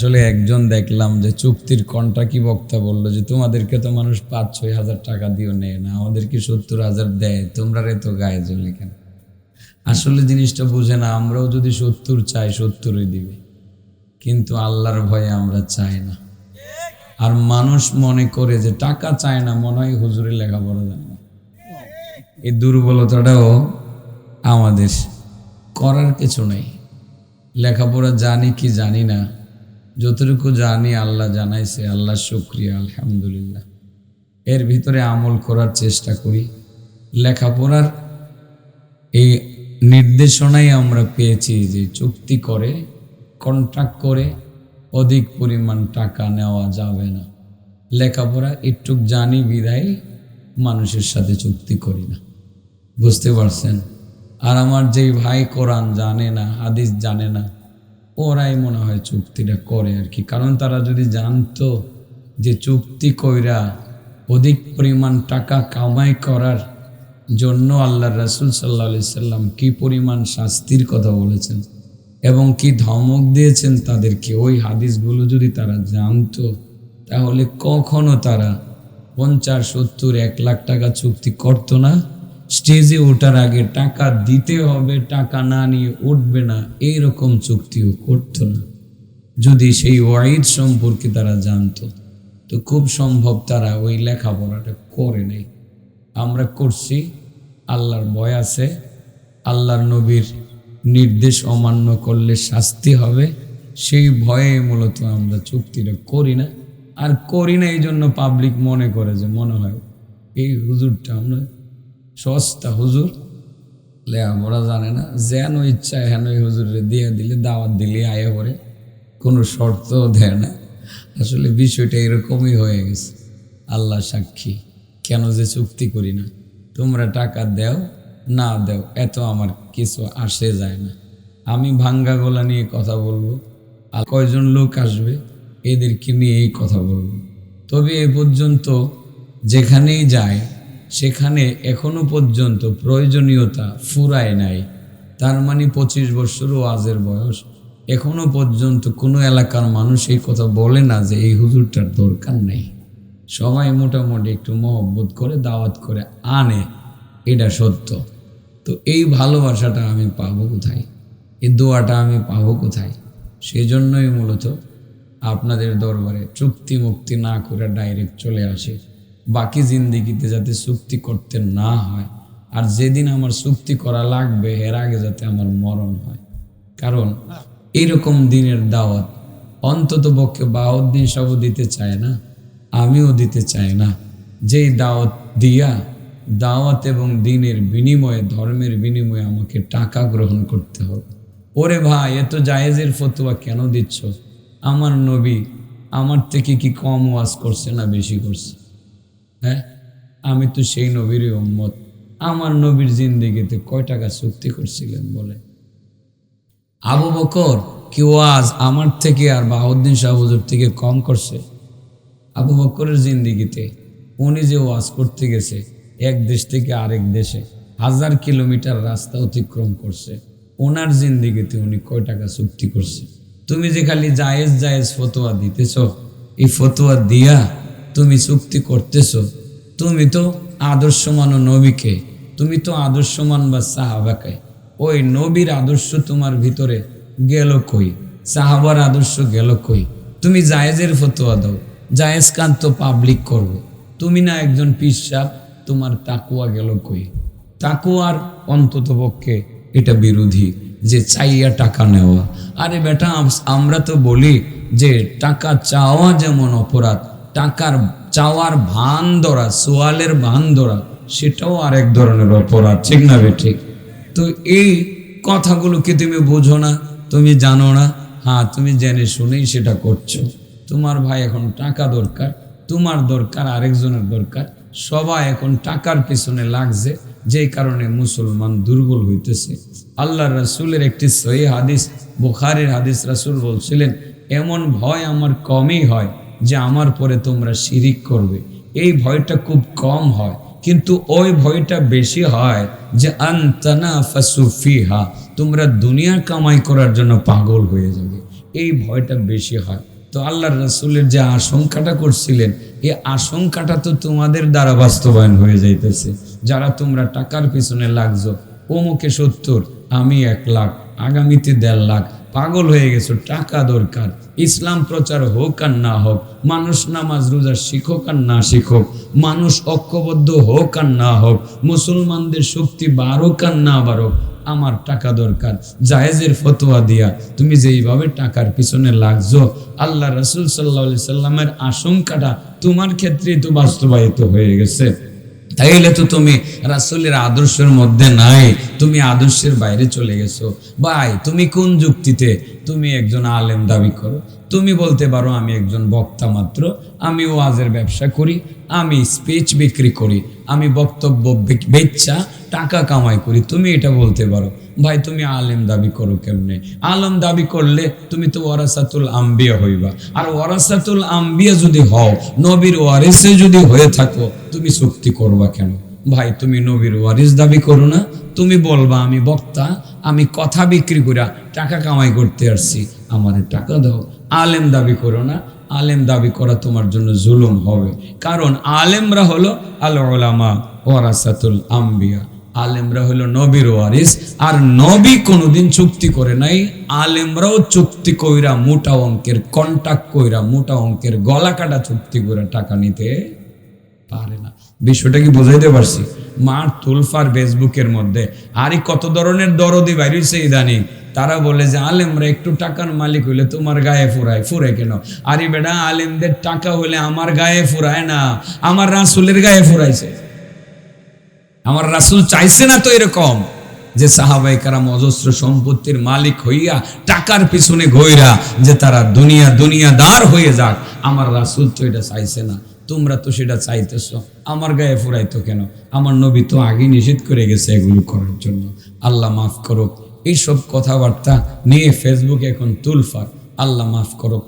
আসলে একজন দেখলাম যে চুক্তির কন্ট্রা কি বক্তা বলল যে, তোমাদেরকে তো মানুষ পাঁচ ছয় হাজার টাকা দিও নেয় না, আমাদেরকে সত্তর হাজার দেয় তোমরা রে তো গায়ে জ্বলে কেন? আসলে জিনিসটা বুঝে না, আমরাও যদি সত্তর চাই, সত্তরই দিবে। কিন্তু আল্লাহর ভয়ে আমরা চাই না। আর মানুষ মনে করে যে, টাকা চায় না, মনে হয় হুজুরে লেখাপড়া জানে না। এই দুর্বলতাটাও আমাদের করার কিছু নেই। লেখাপড়া জানি কি জানি না যতটুকু জানি আল্লাহ জানাইছে, আল্লাহ শুক্রিয়া, আলহামদুলিল্লাহ। এর ভিতরে আমল করার চেষ্টা করি। লেখাপড়ার এই নির্দেশনাই আমরা পেয়েছি যে চুক্তি করে কন্ট্রাক্ট করে অধিক পরিমাণ টাকা নেওয়া যাবে না। লেখাপড়া একটু জানি বিদায়, মানুষের সাথে চুক্তি করি না। বুঝতে পারছেন? আর আমার যেই ভাই কোরআন জানে না, হাদিস জানে না ওরাই মনে হয় চুক্তিটা করে আর কি। কারণ তারা যদি জানতো যে চুক্তি কইরা অধিক পরিমাণ টাকা কামাই করার জন্য আল্লাহ রাসুল সাল্লা সাল্লাম কি পরিমাণ শাস্তির কথা বলেছেন এবং কি ধমক দিয়েছেন তাদেরকে, ওই হাদিসগুলো যদি তারা জানতো, তাহলে কখনো তারা পঞ্চাশ, সত্তর, এক লাখ টাকা চুক্তি করতো না। স্টেজে ওঠার আগে টাকা দিতে হবে, টাকা না নিয়ে উঠবে না, এইরকম চুক্তিও করতো না। যদি সেই ওয়াইড সম্পর্কে তারা জানতো, তো খুব সম্ভব তারা ওই লেখাপড়াটা করে নেই। আমরা করছি, আল্লাহর ভয় আছে, আল্লাহর নবীর নির্দেশ অমান্য করলে শাস্তি হবে, সেই ভয়ে মূলত আমরা চুক্তিটা করি না। আর করি না এই জন্য পাবলিক মনে করে যে, মনে হয়, এই হুজুরটা আমরা সস্তা হুজুর। লেখাপড়া জানে না, যেন ইচ্ছা হেন হুজুরে দিয়ে দিলে, দাওয়াত দিলে আয়া পরে কোনো শর্ত দেয় না। আসলে বিষয়টা এরকমই হয়ে গেছে। আল্লাহ সাক্ষী, কেন যে চুক্তি করি না? তোমরা টাকা দেও, না দেও, এত আমার কিছু আসে যায় না। আমি ভাঙ্গা গলা নিয়ে কথা বলব। আর কয়জন লোক আসবে, এদেরকে নিয়েই কথা বলব। তবে এ পর্যন্ত যেখানেই যায় সেখানে এখনও পর্যন্ত প্রয়োজনীয়তা ফুরায় নাই। তার মানে পঁচিশ বছর ওয়াজের বয়স। এখনও পর্যন্ত কোনো এলাকার মানুষ এই কথা বলে না যে এই হুজুরটার দরকার নেই। সবাই মোটামুটি একটু মহব্বত করে, দাওয়াত করে আনে, এটা সত্য। তো এই ভালোবাসাটা আমি পাবো কোথায়? এই দোয়াটা আমি পাবো কোথায়? সেই জন্যই মূলত আপনাদের দরবারে চুক্তি মুক্তি না করে ডাইরেক্ট চলে আসে। বাকি জিন্দিগিতে যাতে চুক্তি করতে না হয়। আর যেদিন আমার চুক্তি করা লাগবে, এর আগে যাতে আমার মরণ হয়। কারণ এইরকম দিনের দাওয়াত অন্তত পক্ষে বাহদ্দিন সব দিতে চায় না, আমিও দিতে চাই না। যেই দাওয়াত দিয়া দাওয়াত এবং দিনের বিনিময়ে, ধর্মের বিনিময়ে আমাকে টাকা গ্রহণ করতে হবে। ওরে ভাই, এত জায়েজের ফতুয়া কেন দিচ্ছ? আমার নবী আমার থেকে কি কম ওয়াজ করছে না বেশি করছে? হ্যাঁ? আমি তো সেই নবীরই উম্মত। আমার নবীর জিন্দিগিতে কয় টাকা চুক্তি করছিলেন বলে আবু বকর কি ওয়াজ আমার থেকে আর বাহুদ্দিন শাহবুজুর থেকে কম করছে? আবু বকরের জিন্দিগিতে উনি যে ওয়াজ করতে গেছে এক দেশ থেকে আরেক দেশে হাজার কিলোমিটার রাস্তা অতিক্রম করছে, ওনার জিন্দিগিতে উনি কয় টাকা চুক্তি করছে? তুমি যে খালি জায়েজ জায়েজ ফতোয়া দিতেছ, এই ফতোয়া দিয়া তুমি চুক্তি করতেছ, তুমি তো আদর্শমান নবীকে, তুমি তো আদর্শমান বা সাহাবাকে। ওই নবীর আদর্শ তোমার ভিতরে গেল কই? সাহাবার আদর্শ গেল কই? তুমি জায়েজের ফতোয়া দাও, জায়েজ কান তো পাবলিক করবে। তুমি না একজন পিসাব, তোমার তাকুয়া গেল কই? তাকুয়ার অন্তত পক্ষে এটা বিরোধী যে চাইয়া টাকা নেওয়া। আরে বেটা আম- আমরা তো বলি যে টাকা চাওয়া যেমন অপরাধ টাকার চাওয়ার ভান ধরা সোয়ালের ভান ধরা সেটাও আরেক ধরনের অপরাধ, ঠিক না বে ঠিক? তো এই কথাগুলোকে তুমি বোঝো না, তুমি জানো না। হ্যাঁ তুমি জেনে শুনেই সেটা করছ। তোমার ভাই এখন টাকা দরকার, তোমার দরকার আরেকজনের দরকার। সবাই এখন টাকার পিছনে লাগছে, যেই কারণে মুসলমান দুর্বল হইতেছে। আল্লাহ রাসূলের একটি সহি হাদিস, বুখারের হাদিস রাসুল বলছিলেন, এমন ভয় আমার কমই হয় যে আমার পরে তোমরা শিরিক করবে। এই ভয়টা খুব কম হয়, কিন্তু ওই ভয়টা বেশি হয় যে আন্তানা ফাসুফিহা তোমরা দুনিয়া কামাই করার জন্য পাগল হয়ে যাবে। এই ভয়টা বেশি হয়। তো আল্লাহ রসুলের যে আশঙ্কাটা করছিলেন, এই আশঙ্কাটা তো তোমাদের দ্বারা বাস্তবায়ন হয়ে যাইতেছে। যারা তোমরা টাকার পিছনে লাগছো, অমুকে সত্তর, আমি এক লাখ, আগামীতে দেড় লাখ পাগল হয়ে গেছো, টাকা দরকার। ইসলাম প্রচার হোক আর না হোক, মানুষ নামাজ রোজা শিখুক আর না শিখুক, মানুষ ঐক্যবদ্ধ হোক আর না হোক, মুসলমানদের শক্তি বাড়ুক আর না বাড়ুক, আমার টাকা দরকার, জায়েজের ফতোয়া দিয়া তুমি যেইভাবে টাকার পিছনে লাগছো, আল্লাহ রসুল সাল্লা সাল্লামের আশঙ্কাটা তোমার ক্ষেত্রেই তো বাস্তবায়িত হয়ে গেছে। তাইলে তো তুমি রাসুলের আদর্শের মধ্যে নাই, তুমি আদর্শের বাইরে চলে গেছো। ভাই, তুমি কোন যুক্তিতে তুমি একজন আলেম দাবি করো? তুমি বলতে পারো আমি একজন বক্তা মাত্র, আমি ওয়াজের ব্যবসা করি, আমি স্পিচ বিক্রি করি, আমি বক্তব্য বেচ্ছা বেচা টাকা কামাই করি, তুমি এটা বলতে পারো। ভাই, তুমি আলেম দাবি করো কেমনে? আলম দাবি করলে তুমি তো ওয়ারাসাতুল আম্বিয়া হইবা। আর ওয়ারাসাতুল আম্বিয়া যদি হও, নবীর ওয়ারিসে যদি হয়ে থাকো, তুমি চুক্তি করবা কেন? ভাই, তুমি নবীর ওয়ারিস দাবি করো না? তুমি বলবা, আমি বক্তা, আমি কথা বিক্রি করে টাকা কামাই করতে আসছি, আমার টাকা দাও। আলেম দাবি করো না। আলেম দাবি করা তোমার জন্য জুলুম হবে। কারণ আলেমরা হলো আল ওলামা ওয়ারাসাতুল আম্বিয়া। আলেমরা হলো নবীর ওয়ারিস, আর নবী কোনোদিন চুক্তি করে নাই, আলেমরাও চুক্তি কইরা মোটা অঙ্কের কন্টাক্ট কইরা মোটা অঙ্কের গলা কাটা চুক্তি করে টাকা নিতে পারে না। বিষয়টা কি বুঝাইতে পারছি? মার তুলফার ফেসবুকের মধ্যে আরই কত ধরনের দরদি বাইরেছে ইদানিং? তারা বলে যে, আলেমরা একটু টাকার মালিক হইলে তোমার গায়ে ফুরায় ফুরে কেন? আরে বেটা, আলেমদের টাকা হইলে আমার গায়ে ফুরায় না, আমার রাসুলের গায়ে ফুরাইছে। আমার রাসুল চাইছে না তো এরকম যে সাহাবাই কারাম অজস্র সম্পত্তির মালিক হইয়া টাকার পিছনে ঘইরা যে তারা দুনিয়া দুনিয়াদার হয়ে যাক। আমার রাসুল তো এটা চাইছে না। তোমরা তো সেটা চাইতেছ। আমার গায়ে ফুরাইতো কেন? আমার নবী তো আগে নিষেধ করে গেছে এগুলো করার জন্য। আল্লাহ মাফ করুক। এইসব কথাবার্তা নিয়ে ফেসবুকে এখন তুলফার। আল্লাহ মাফ করুক।